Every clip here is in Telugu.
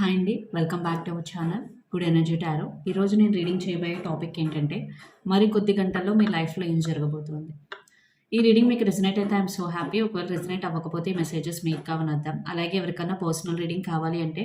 హాయ్ అండి. Welcome back to our channel good energy tarot. ఈరోజు నేను రీడింగ్ చేయబోయే టాపిక్ ఏంటంటే మరి కొద్ది గంటల్లో మీ లైఫ్లో ఏం జరగబోతుంది? ఈ రీడింగ్ మీకు రెసినేట్ అయితే ఐఎమ్ సో హ్యాపీ. ఒకవేళ రెసినేట్ అవ్వకపోతే మెసేజెస్ మీకు కావాలని అర్థం అలాగే ఎవరికైనా పర్సనల్ రీడింగ్ కావాలి అంటే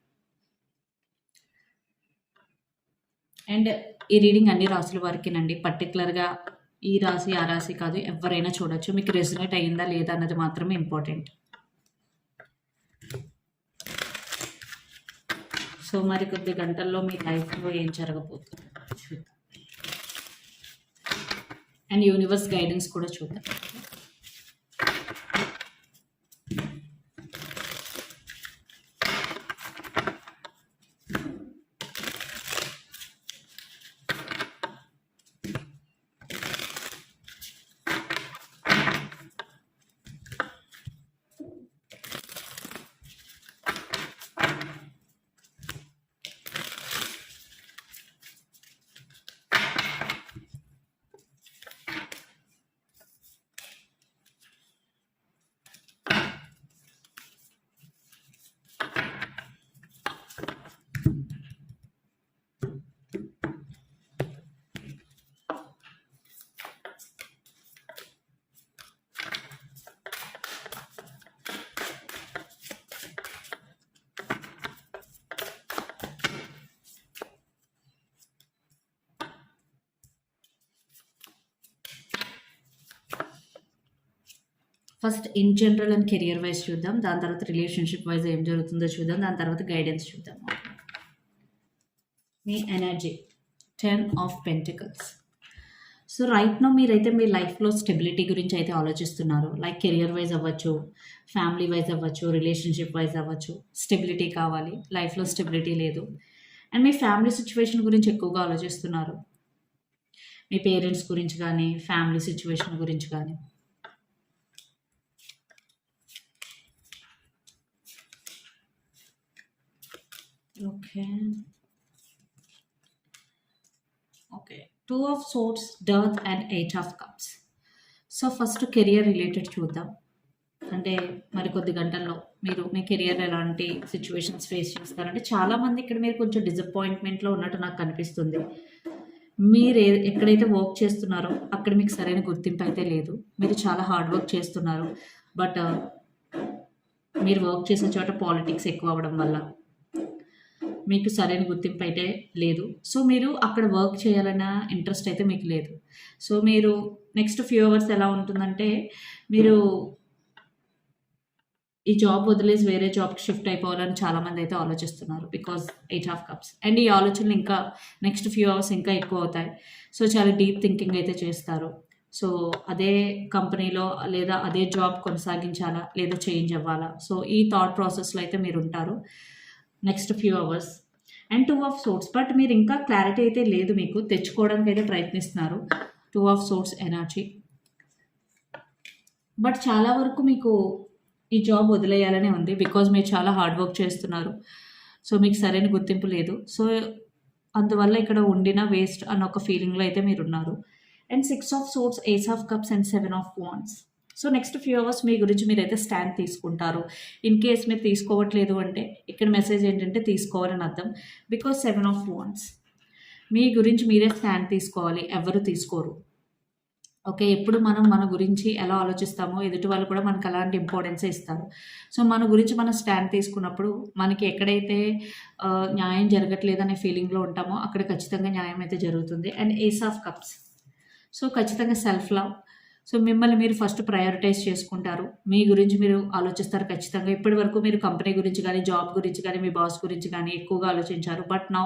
అండ్ ఈ రీడింగ్ అన్ని రాసుల వారికినండి. పర్టికులర్గా ఈ రాశి ఆ రాశి కాదు ఎవరైనా చూడొచ్చు. మీకు రెసినేట్ అయ్యిందా లేదా అన్నది మాత్రమే ఇంపార్టెంట్. సో మరి కొద్ది గంటల్లో మీ లైఫ్లో ఏం జరగబోతుంది చూద్దాం. అండ్ యూనివర్స్ గైడెన్స్ కూడా చూద్దాం. First in general and career wise చూద్దాం. దాని తర్వాత రిలేషన్షిప్ వైజ్ ఏం జరుగుతుందో చూద్దాం. దాని తర్వాత గైడెన్స్ చూద్దాం. మీ energy. Ten of pentacles. So right now మీరైతే మీ లైఫ్లో స్టెబిలిటీ గురించి అయితే ఆలోచిస్తున్నారు. లైక్ కెరియర్ వైజ్ అవ్వచ్చు ఫ్యామిలీ వైజ్ అవ్వచ్చు రిలేషన్షిప్ వైజ్ అవ్వచ్చు. స్టెబిలిటీ కావాలి. లైఫ్లో స్టెబిలిటీ లేదు. అండ్ మీ ఫ్యామిలీ సిచ్యువేషన్ గురించి ఎక్కువగా ఆలోచిస్తున్నారు. మీ పేరెంట్స్ గురించి కానీ ఫ్యామిలీ సిచ్యువేషన్ గురించి కానీ. Okay okay two of swords dearth and eight of cups so first career related చూద్దాం. అంటే మరి కొద్ది గంటల్లో మీరు మీ కెరియర్ ఎలాంటి సిచ్యువేషన్స్ ఫేస్ చేస్తారంటే చాలామంది ఇక్కడ మీరు కొంచెం డిసప్పాయింట్మెంట్లో ఉన్నట్టు నాకు కనిపిస్తుంది. మీరు ఏ ఎక్కడైతే వర్క్ చేస్తున్నారో అక్కడ మీకు సరైన గుర్తింపు అయితే లేదు. మీరు చాలా హార్డ్ వర్క్ చేస్తున్నారు. బట్ మీరు వర్క్ చేసే చోట పాలిటిక్స్ ఎక్కువ అవ్వడం వల్ల మీకు సరైన గుర్తింపు అయితే లేదు. సో మీరు అక్కడ వర్క్ చేయాలన్న ఇంట్రెస్ట్ అయితే మీకు లేదు. సో మీరు నెక్స్ట్ ఫ్యూ అవర్స్ ఎలా ఉంటుందంటే మీరు ఈ జాబ్ వదిలేసి వేరే జాబ్కి షిఫ్ట్ అయిపోవాలని చాలామంది అయితే ఆలోచిస్తున్నారు because eight of cups. And ఈ ఆలోచనలు ఇంకా నెక్స్ట్ ఫ్యూ అవర్స్ ఇంకా ఎక్కువ అవుతాయి. సో చాలా డీప్ థింకింగ్ అయితే చేస్తారు. సో అదే కంపెనీలో లేదా అదే జాబ్ కొనసాగించాలా లేదా చేంజ్ అవ్వాలా? సో ఈ థాట్ ప్రాసెస్లో అయితే మీరు ఉంటారు. Next few hours and two of swords but మీరు ఇంకా క్లారిటీ అయితే లేదు మీకు. తెచ్చుకోవడానికి అయితే ప్రయత్నిస్తున్నారు. Two of swords energy but చాలా వరకు మీకు ఈ జాబ్ వదిలేయాలనే ఉంది. బికాజ్ మీరు చాలా హార్డ్ వర్క్ చేస్తున్నారు. సో మీకు సరైన గుర్తింపు లేదు. సో అందువల్ల ఇక్కడ ఉండిన వేస్ట్ అన్న ఒక ఫీలింగ్లో అయితే మీరు ఉన్నారు and six of swords ace of cups and seven of wands so next few hours మీ గురించి మీరైతే స్టాండ్ తీసుకుంటారు. ఇన్ కేస్ మీరు తీసుకోవట్లేదు అంటే ఇక్కడ మెసేజ్ ఏంటంటే తీసుకోవాలని అర్థం. బికాస్ సెవెన్ ఆఫ్ వాన్స్ మీ గురించి మీరే స్టాండ్ తీసుకోవాలి ఎవరు తీసుకోరు. ఓకే ఎప్పుడు మనం మన గురించి ఎలా ఆలోచిస్తామో ఎదుటి వాళ్ళు కూడా మనకు అలాంటి ఇంపార్టెన్సే ఇస్తారు. సో మన గురించి మనం స్టాండ్ తీసుకున్నప్పుడు మనకి ఎక్కడైతే న్యాయం జరగట్లేదు అనే ఫీలింగ్లో ఉంటామో అక్కడ ఖచ్చితంగా న్యాయం అయితే జరుగుతుంది. And ace of cups so ఖచ్చితంగా సెల్ఫ్ లవ్ సో మిమ్మల్ని మీరు ఫస్ట్ ప్రయారిటైజ్ చేసుకుంటారు. మీ గురించి మీరు ఆలోచిస్తారు ఖచ్చితంగా. ఇప్పటి వరకు మీరు కంపెనీ గురించి కానీ జాబ్ గురించి కానీ మీ బాస్ గురించి కానీ ఎక్కువగా ఆలోచించారు. బట్ నౌ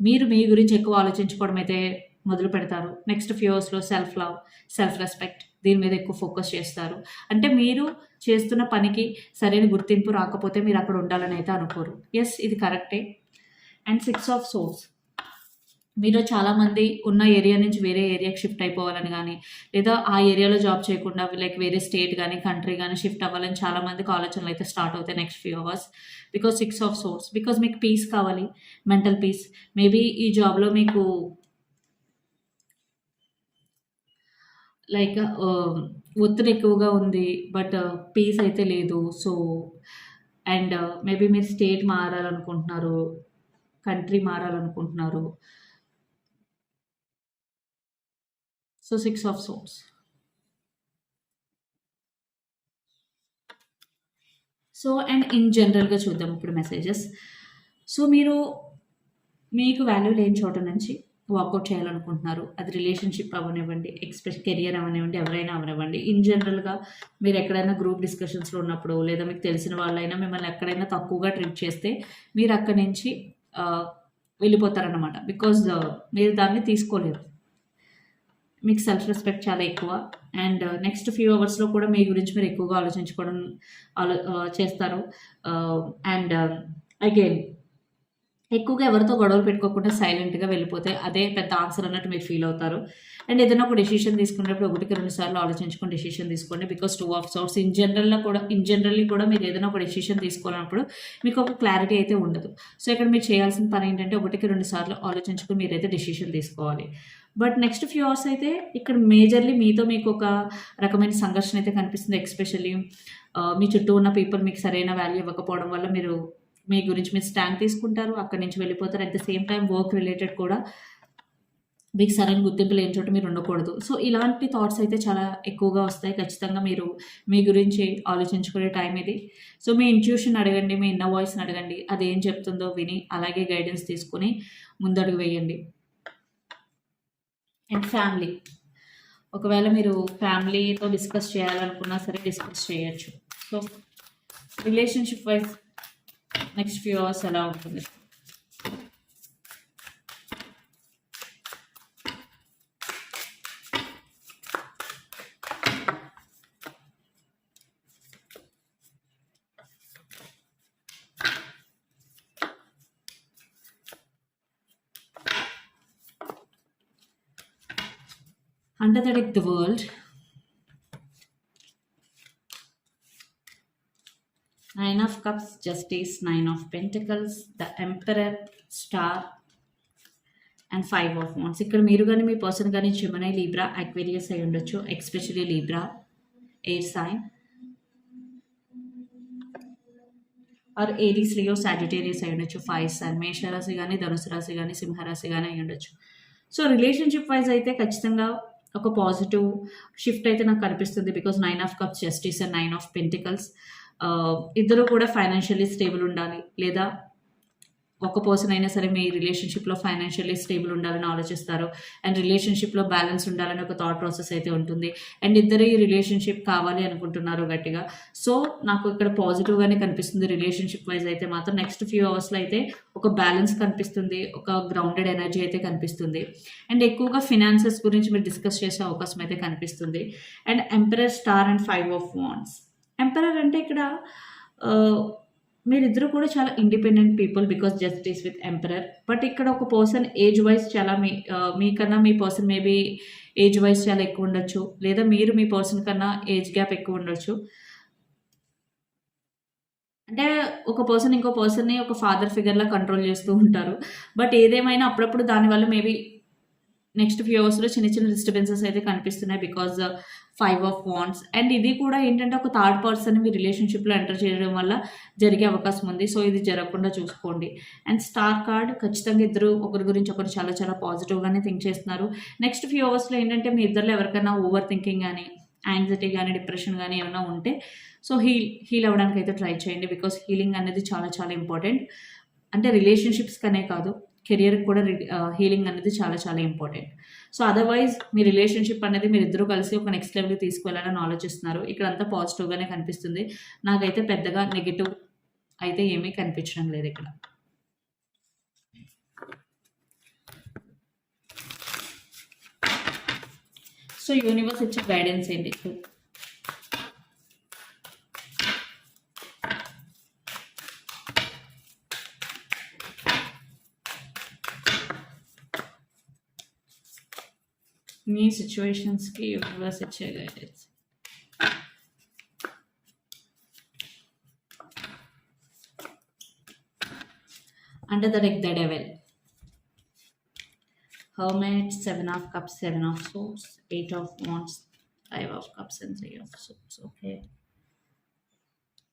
మీరు మీ గురించి ఎక్కువ ఆలోచించుకోవడం అయితే మొదలు పెడతారు. నెక్స్ట్ ఫ్యూర్స్లో సెల్ఫ్ లవ్ సెల్ఫ్ రెస్పెక్ట్ దీని మీద ఎక్కువ ఫోకస్ చేస్తారు. అంటే మీరు చేస్తున్న పనికి సరైన గుర్తింపు రాకపోతే మీరు అక్కడ ఉండాలని అయితే అనుకోరు. ఎస్ ఇది కరెక్టే అండ్ సిక్స్ ఆఫ్ సోల్స్ మీలో చాలామంది ఉన్న ఏరియా నుంచి వేరే ఏరియాకి షిఫ్ట్ అయిపోవాలని కానీ లేదా ఆ ఏరియాలో జాబ్ చేయకుండా లైక్ వేరే స్టేట్ కానీ కంట్రీ కానీ షిఫ్ట్ అవ్వాలని చాలామందికి ఆలోచనలు అయితే స్టార్ట్ అవుతాయి next few hours because six of swords because మీకు పీస్ కావాలి మెంటల్ పీస్ మేబీ ఈ జాబ్లో మీకు లైక్ ఒత్తిడి ఎక్కువగా ఉంది బట్ పీస్ అయితే లేదు. సో అండ్ మేబీ మీరు స్టేట్ మారాలనుకుంటున్నారు కంట్రీ మారాలనుకుంటున్నారు. So six of swords so and in జనరల్గా చూద్దాం ఇప్పుడు మెసేజెస్ సో మీరు మీకు వాల్యూ లేని చోట నుంచి వాకౌట్ చేయాలనుకుంటున్నారు. అది రిలేషన్షిప్ అవనివ్వండి ఎక్స్ప్రెస్ కెరియర్ అవనివ్వండి ఎవరైనా అవనివ్వండి. ఇన్ జనరల్గా మీరు ఎక్కడైనా గ్రూప్ డిస్కషన్స్లో ఉన్నప్పుడు లేదా మీకు తెలిసిన వాళ్ళైనా మిమ్మల్ని ఎక్కడైనా తక్కువగా ట్రీట్ చేస్తే మీరు అక్కడి నుంచి వెళ్ళిపోతారనమాట వెళ్ళిపోతారన్నమాట. బికాజ్ మీరు దాన్ని తీసుకోలేరు. మీకు సెల్ఫ్ రెస్పెక్ట్ చాలా ఎక్కువ. అండ్ నెక్స్ట్ ఫ్యూ అవర్స్లో కూడా మీ గురించి మీరు ఎక్కువగా ఆలోచించుకోవడం ఆలో చేస్తారు. Uh, అండ్ అగైన్ um, ఎక్కువగా ఎవరితో గొడవలు పెట్టుకోకుండా సైలెంట్గా వెళ్ళిపోతే అదే పెద్ద ఆన్సర్ అన్నట్టు మీరు ఫీల్ అవుతారు. అండ్ ఏదైనా ఒక డెసిషన్ తీసుకున్నప్పుడు ఒకటికి రెండు సార్లు ఆలోచించుకొని డెసిషన్ తీసుకోండి. Because two of swords in జనరల్లో కూడా ఇన్ జనరల్లీ కూడా మీరు ఏదైనా ఒక డెసిషన్ తీసుకోవాలన్నప్పుడు మీకు ఒక క్లారిటీ అయితే ఉండదు. సో ఇక్కడ మీరు చేయాల్సిన పని ఏంటంటే ఒకటికి రెండు సార్లు ఆలోచించుకొని మీరైతే డెసిషన్ తీసుకోవాలి. బట్ నెక్స్ట్ ఫ్యూ అవర్స్ అయితే ఇక్కడ మేజర్లీ మీతో మీకు ఒక రకమైన సంఘర్షణ అయితే కనిపిస్తుంది ఎక్స్పెషల్లీ మీ చుట్టూ ఉన్న పీపుల్ మీకు సరైన వాల్యూ ఇవ్వకపోవడం వల్ల మీరు మీ గురించి మీరు స్టాండ్ తీసుకుంటారు అక్కడి నుంచి వెళ్ళిపోతారు. At the same time work related కూడా మీకు సరైన గుర్తింపు లేని చోట మీరు ఉండకూడదు. సో ఇలాంటి థాట్స్ అయితే చాలా ఎక్కువగా వస్తాయి. ఖచ్చితంగా మీరు మీ గురించి ఆలోచించుకునే టైం ఇది. సో మీ ఇంట్యూషన్ అడగండి మీ ఇన్న వాయిస్ని అడగండి అది ఏం చెప్తుందో విని అలాగే గైడెన్స్ తీసుకుని ముందడుగు వేయండి. And family. ఒకవేళ మీరు ఫ్యామిలీతో డిస్కస్ చేయాలనుకున్నా సరే డిస్కస్ చేయొచ్చు. So relationship wise next few hours ఎలా ఉంటుంది? Under the deck, the world. Nine of Cups, Justice, Nine of Pentacles, the Emperor, Star, and five of wands ఇక్కడ మీరు కానీ మీ పర్సన్ కానీ చిమనై లీబ్రా అక్వేరియస్ అయి ఉండొచ్చు especially Libra air sign or Aries Leo Sagittarius అయి ఉండొచ్చు ఫైవ్ సైన్ మేషరాశి కానీ ధనుసు రాశి కానీ సింహరాశి కానీ అయి ఉండొచ్చు. సో రిలేషన్షిప్ వైజ్ అయితే ఖచ్చితంగా ఒక పాజిటివ్ షిఫ్ట్ అయితే నాకు కనిపిస్తుంది because nine of cup justice and nine of pentacles ఇద్దరు కూడా ఫైనాన్షియలీ స్టేబుల్ ఉండాలి లేదా ఒక పర్సన్ అయినా సరే మీ రిలేషన్షిప్లో ఫైనాన్షియల్లీ స్టేబుల్ ఉండాలని ఆలోచిస్తారు. అండ్ రిలేషన్షిప్లో బ్యాలెన్స్ ఉండాలని ఒక థాట్ ప్రాసెస్ అయితే ఉంటుంది. అండ్ ఇద్దరు ఈ రిలేషన్షిప్ కావాలి అనుకుంటున్నారు గట్టిగా. సో నాకు ఇక్కడ పాజిటివ్గానే కనిపిస్తుంది. రిలేషన్షిప్ వైజ్ అయితే మాత్రం నెక్స్ట్ ఫ్యూ అవర్స్లో అయితే ఒక బ్యాలెన్స్ కనిపిస్తుంది. ఒక గ్రౌండెడ్ ఎనర్జీ అయితే కనిపిస్తుంది. అండ్ ఎక్కువగా ఫినాన్సెస్ గురించి మీరు డిస్కస్ చేసే అవకాశం అయితే కనిపిస్తుంది. And emperor star and five of wands emperor అంటే ఇక్కడ uh, మీరిద్దరు కూడా చాలా independent people because justice with emperor but ఇక్కడ ఒక పర్సన్ ఏజ్ వైజ్ చాలా మీ మీకన్నా మీ పర్సన్ మేబీ ఏజ్ వైజ్ చాలా ఎక్కువ ఉండొచ్చు. లేదా మీరు మీ పర్సన్ కన్నా ఏజ్ గ్యాప్ ఎక్కువ ఉండొచ్చు. అంటే ఒక పర్సన్ ఇంకో పర్సన్ని ఒక ఫాదర్ ఫిగర్లా కంట్రోల్ చేస్తూ ఉంటారు. బట్ ఏదేమైనా అప్పుడప్పుడు దానివల్ల మేబీ నెక్స్ట్ ఫ్యూ అవర్స్లో చిన్న చిన్న డిస్టర్బెన్సెస్ అయితే కనిపిస్తున్నాయి because five of wands and ఇది కూడా ఏంటంటే ఒక థర్డ్ పర్సన్ మీ రిలేషన్షిప్లో ఎంటర్ చేయడం వల్ల జరిగే అవకాశం ఉంది. సో ఇది జరగకుండా చూసుకోండి. అండ్ స్టార్ కార్డ్ ఖచ్చితంగా ఇద్దరు ఒకరి గురించి ఒకరు చాలా చాలా పాజిటివ్గానే థింక్ చేస్తున్నారు. నెక్స్ట్ ఫ్యూ అవర్స్లో ఏంటంటే మీ ఇద్దరులో ఎవరికైనా ఓవర్ థింకింగ్ కానీ యాంగ్జైటీ కానీ డిప్రెషన్ కానీ ఏమైనా ఉంటే సో హీల్ హీల్ అవ్వడానికి అయితే ట్రై చేయండి బికాస్ హీలింగ్ అనేది చాలా చాలా ఇంపార్టెంట్ అంటే రిలేషన్షిప్స్ కనే కాదు. కెరియర్కి కూడా హీలింగ్ అనేది చాలా చాలా ఇంపార్టెంట్. సో అదర్వైజ్ మీ రిలేషన్షిప్ అనేది మీరు ఇద్దరు కలిసి ఒక నెక్స్ట్ లెవెల్కి తీసుకువెళ్ళాలని ఆలోచిస్తున్నారు. ఇక్కడ అంతా పాజిటివ్గానే కనిపిస్తుంది. నాకైతే పెద్దగా నెగిటివ్ అయితే ఏమీ కనిపించడం లేదు ఇక్కడ. సో యూనివర్స్ ఇచ్చే గైడెన్స్ ఏంటి? మీ సిచ్యువేషన్స్కి యూనివర్స్ ఇచ్చే guidance under the deck the devil hermit seven of cups seven of swords eight of wands five of cups and three of swords okay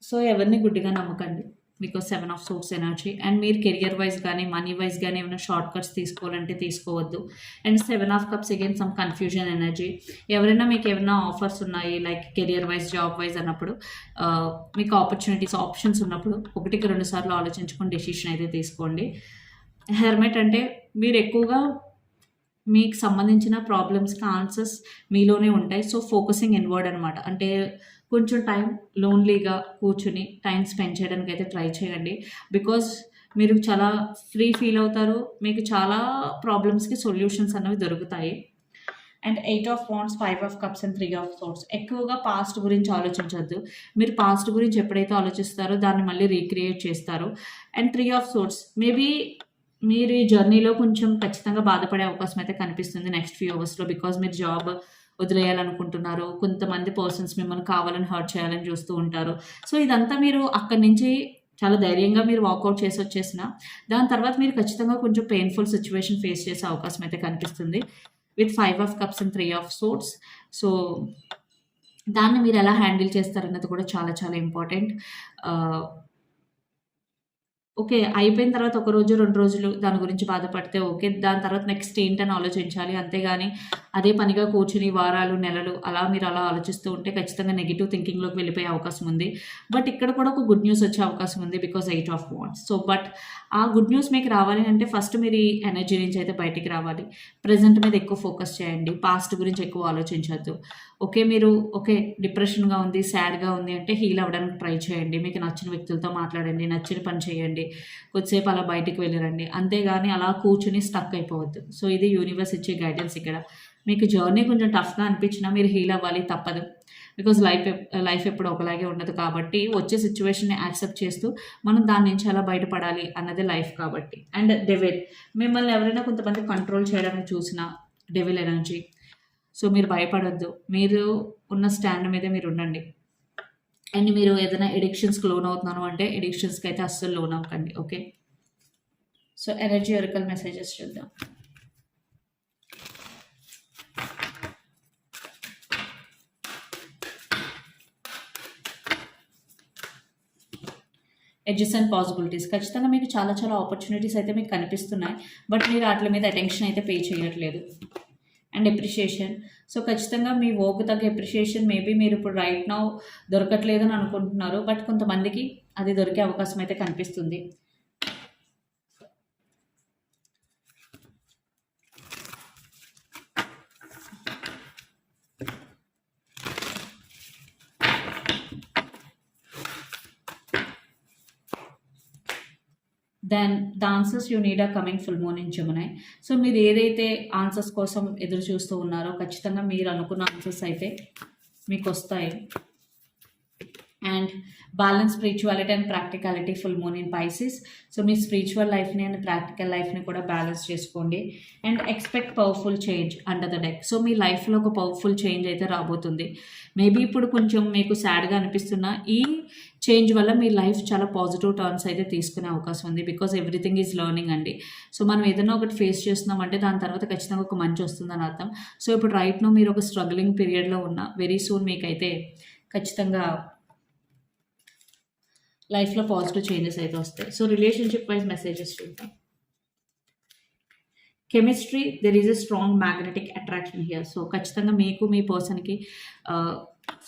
so ఎవరిని గుడ్డిగా నమ్మకండి మీకు seven of swords energy and మీరు కెరియర్ వైజ్ కానీ మనీ వైజ్ కానీ ఏమైనా షార్ట్ కట్స్ తీసుకోవాలంటే తీసుకోవద్దు. And seven of cups again some confusion energy ఎవరైనా మీకు ఏమైనా ఆఫర్స్ ఉన్నాయి like career wise job wise అన్నప్పుడు మీకు ఆపర్చునిటీస్ ఆప్షన్స్ ఉన్నప్పుడు ఒకటికి రెండు సార్లు ఆలోచించుకొని డెసిషన్ అయితే తీసుకోండి. హెల్మెట్ అంటే మీరు ఎక్కువగా మీకు సంబంధించిన ప్రాబ్లమ్స్కి ఆన్సర్స్ మీలోనే ఉంటాయి. సో ఫోకసింగ్ ఇన్వర్డ్ అనమాట అంటే కొంచెం టైం లోన్లీగా కూర్చుని టైం స్పెండ్ చేయడానికి అయితే ట్రై చేయండి. బికాస్ మీరు చాలా ఫ్రీ ఫీల్ అవుతారు. మీకు చాలా ప్రాబ్లమ్స్కి సొల్యూషన్స్ అనేవి దొరుకుతాయి. And eight of wands five of cups and three of swords ఎక్కువగా పాస్ట్ గురించి ఆలోచించవద్దు మీరు పాస్ట్ గురించి ఎప్పుడైతే ఆలోచిస్తారో దాన్ని మళ్ళీ రీక్రియేట్ చేస్తారు. And three of swords maybe మీరు ఈ జర్నీలో కొంచెం ఖచ్చితంగా బాధపడే అవకాశం అయితే కనిపిస్తుంది నెక్స్ట్ ఫ్యూ అవర్స్లో. బికాజ్ మీరు జాబ్ వదిలేయాలనుకుంటున్నారు. కొంతమంది పర్సన్స్ మిమ్మల్ని కావాలని హర్ట్ చేయాలని చూస్తూ ఉంటారు. సో ఇదంతా మీరు అక్కడి నుంచి చాలా ధైర్యంగా మీరు వాకౌట్ చేసి వచ్చేసిన దాని తర్వాత మీరు ఖచ్చితంగా కొంచెం పెయిన్ఫుల్ సిచ్యువేషన్ ఫేస్ చేసే అవకాశం అయితే కనిపిస్తుంది. With five of cups and three of swords so దాన్ని మీరు ఎలా హ్యాండిల్ చేస్తారన్నది కూడా చాలా చాలా ఇంపార్టెంట్ ఓకే అయిపోయిన తర్వాత ఒక రోజు రెండు రోజులు దాని గురించి బాధపడితే ఓకే దాని తర్వాత నెక్స్ట్ ఏంటని ఆలోచించాలి. అంతేగాని అదే పనిగా కూర్చుని వారాలు నెలలు అలా మీరు అలా ఆలోచిస్తూ ఉంటే ఖచ్చితంగా నెగిటివ్ థింకింగ్లోకి వెళ్ళిపోయే అవకాశం ఉంది. బట్ ఇక్కడ కూడా ఒక గుడ్ న్యూస్ వచ్చే అవకాశం ఉంది because eight of wands so but ఆ గుడ్ న్యూస్ మీకు రావాలి అంటే ఫస్ట్ మీరు ఈ ఎనర్జీ నుంచి అయితే బయటికి రావాలి. ప్రజెంట్ మీద ఎక్కువ ఫోకస్ చేయండి. పాస్ట్ గురించి ఎక్కువ ఆలోచించవద్దు ఓకే మీరు ఓకే డిప్రెషన్గా ఉంది సాడ్గా ఉంది అంటే హీల్ అవ్వడానికి ట్రై చేయండి. మీకు నచ్చిన వ్యక్తులతో మాట్లాడండి నచ్చిన పని చేయండి. కొద్దిసేపు అలా బయటికి వెళ్ళిరండి. అంతేగాని అలా కూర్చుని స్టక్ అయిపోవద్దు. సో ఇది యూనివర్స్ ఇచ్చే గైడెన్స్ ఇక్కడ. మీకు జర్నీ కొంచెం టఫ్గా అనిపించినా మీరు హీల్ అవ్వాలి తప్పదు. బికాజ్ లైఫ్ లైఫ్ ఎప్పుడు ఒకలాగే ఉండదు కాబట్టి వచ్చే సిచ్యువేషన్ని యాక్సెప్ట్ చేస్తూ మనం దాని నుంచి ఎలా బయటపడాలి అన్నది లైఫ్ కాబట్టి. అండ్ డెవిల్ మిమ్మల్ని ఎవరైనా కొంతమంది కంట్రోల్ చేయడానికి చూసిన డెవిల్ ఎనర్జీ సో మీరు భయపడొద్దు. మీరు ఉన్న స్టాండ్ మీదే మీరు ఉండండి. అండ్ మీరు ఏదైనా ఎడిక్షన్స్కి లోన్ అవుతున్నాను అంటే ఎడిక్షన్స్కి అయితే అస్సలు లోన్ అవ్వకండి okay so energy oracle messages చూద్దాం. ఎడ్జెస్ అండ్ పాసిబిలిటీస్ ఖచ్చితంగా మీకు చాలా చాలా ఆపర్చునిటీస్ అయితే మీకు కనిపిస్తున్నాయి. బట్ మీరు వాటి మీద అటెన్షన్ అయితే పే చేయట్లేదు. అండ్ ఎప్రిషియేషన్ సో ఖచ్చితంగా మీ ఓకు తగ్గ ఎప్రిషియేషన్ మేబీ మీరు ఇప్పుడు రైట్ నౌ దొరకట్లేదని అనుకుంటున్నారు. బట్ కొంతమందికి అది దొరికే అవకాశం అయితే కనిపిస్తుంది. Then the answers you need are coming full moon in Gemini so మీరు ఏదైతే ఆన్సర్స్ కోసం ఎదురు చూస్తూ ఉన్నారో ఖచ్చితంగా మీరు అనుకున్న ఆన్సర్స్ అయితే మీకు వస్తాయి. And balance spirituality and practicality full moon in Pisces. So me spiritual లైఫ్ని అండ్ ప్రాక్టికల్ లైఫ్ని కూడా బ్యాలెన్స్ చేసుకోండి. And expect powerful change under the deck. So మీ లైఫ్లో ఒక పవర్ఫుల్ చేంజ్ అయితే రాబోతుంది. మేబీ ఇప్పుడు కొంచెం మీకు సాడ్గా అనిపిస్తున్న ఈ చేంజ్ వల్ల మీ లైఫ్ చాలా పాజిటివ్ టర్న్స్ అయితే తీసుకునే అవకాశం ఉంది బికాజ్ ఎవ్రీథింగ్ ఈజ్ లెర్నింగ్ అండి. సో మనం ఏదైనా ఒకటి ఫేస్ చేస్తున్నామంటే దాని తర్వాత ఖచ్చితంగా ఒక మంచి వస్తుందని అర్థం. సో ఇప్పుడు రైట్నో మీరు ఒక స్ట్రగ్లింగ్ పీరియడ్లో ఉన్న వెరీ సూన్ మీకైతే ఖచ్చితంగా లైఫ్లో పాజిటివ్ చేంజెస్ అయితే వస్తాయి. సో రిలేషన్షిప్ వైజ్ మెసేజెస్ చూద్దాం. Chemistry there is a strong magnetic attraction here so ఖచ్చితంగా మీకు మీ పర్సన్కి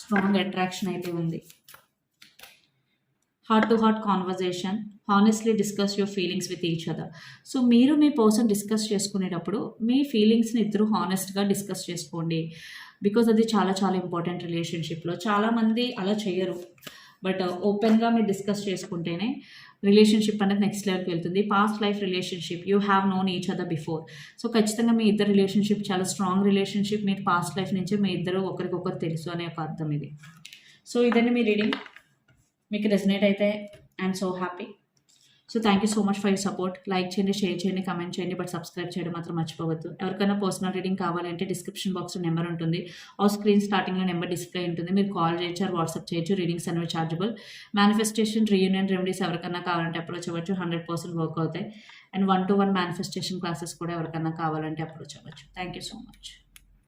స్ట్రాంగ్ అట్రాక్షన్ అయితే ఉంది. Heart to heart conversation honestly discuss your feelings with each other so మీరు మీ పర్సన్ డిస్కస్ చేసుకునేటప్పుడు మీ ఫీలింగ్స్ని ఇద్దరు హానెస్ట్గా డిస్కస్ చేసుకోండి. బికాజ్ అది చాలా చాలా ఇంపార్టెంట్ రిలేషన్షిప్లో చాలామంది అలా చేయరు బట్ uh, ఓపెన్గా మీరు డిస్కస్ చేసుకుంటేనే రిలేషన్షిప్ అనేది నెక్స్ట్ లెవెల్కి వెళ్తుంది. Past life relationship you have known each other before so ఖచ్చితంగా మీ ఇద్దరు రిలేషన్షిప్ చాలా స్ట్రాంగ్ రిలేషన్షిప్ మీరు పాస్ట్ లైఫ్ నుంచే మీ ఇద్దరు ఒకరికొకరు తెలుసు అనే ఒక అర్థం ఇది. సో ఇదండి మీ రీడింగ్ మీకు రెసినేట్ అయితే I'm so happy so thank you so much for you support like చేయండి షేర్ చేయండి కమెంట్ చేయండి బట్ సబ్స్క్రైబ్ చేయడం మాత్రం మర్చిపోవద్దు. ఎవరికైనా పర్సనల్ రీడింగ్ కావాలంటే డిస్క్రిప్షన్ బాక్స్లో నెంబర్ ఉంటుంది. ఆ స్క్రీన్ స్టార్టింగ్లో నెంబర్ డిస్ప్లే ఉంటుంది. మీరు కాల్ చేయొచ్చు వాట్సాప్ చేయొచ్చు. రీడింగ్స్ అనేవి చార్జబుల్ మేనిఫెస్టేషన్ రీయూనియన్ రెమెడీస్ ఎవరికైనా కావాలంటే అప్రోచ్ అవ్వచ్చు. హండ్రెడ్ పర్సెంట్ వర్క్ అవుతాయి. And one to one manifestation classes కూడా ఎవరికైనా కావాలంటే అప్రోచ్ అవ్వచ్చు. Thank you so much